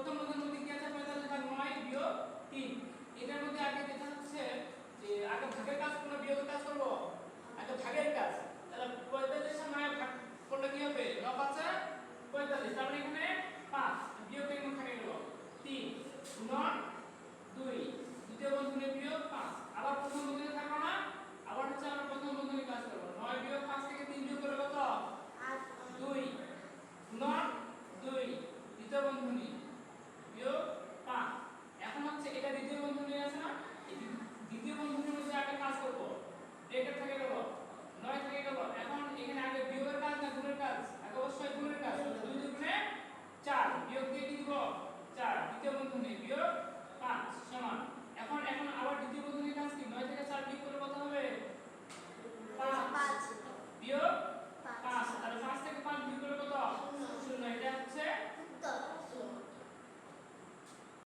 প্রথম প্রধান মধ্যে কি আছে পঁয়তাল্লিশ ভাগ নয় বিয়োগ তিন। এটার মধ্যে আগে যেটা হচ্ছে যে আগে ভাগের কাজ করব বিয়োগের কাজ করব? আগে ভাগের কাজ। তাহলে পঁয়তাল্লিশের নয় ভাগ করলে কি হবে? ন পাঁচে পঁয়তাল্লিশ। তাহলে মানে এখানে পাঁচ। বিয়োগ এর মধ্যে থাকে গেল তিন। নয় দুই। দ্বিতীয় বন্ধনে বিয়োগ পাঁচ। আবার প্রথম বন্ধনে থাকো না। আবার হচ্ছে আমরা প্রথম বন্ধনে কাজ করব। নয় বিয়োগ পাঁচ থেকে তিন বিয়োগ করলে কত? দুই। নয় দুই। দ্বিতীয় বন্ধনী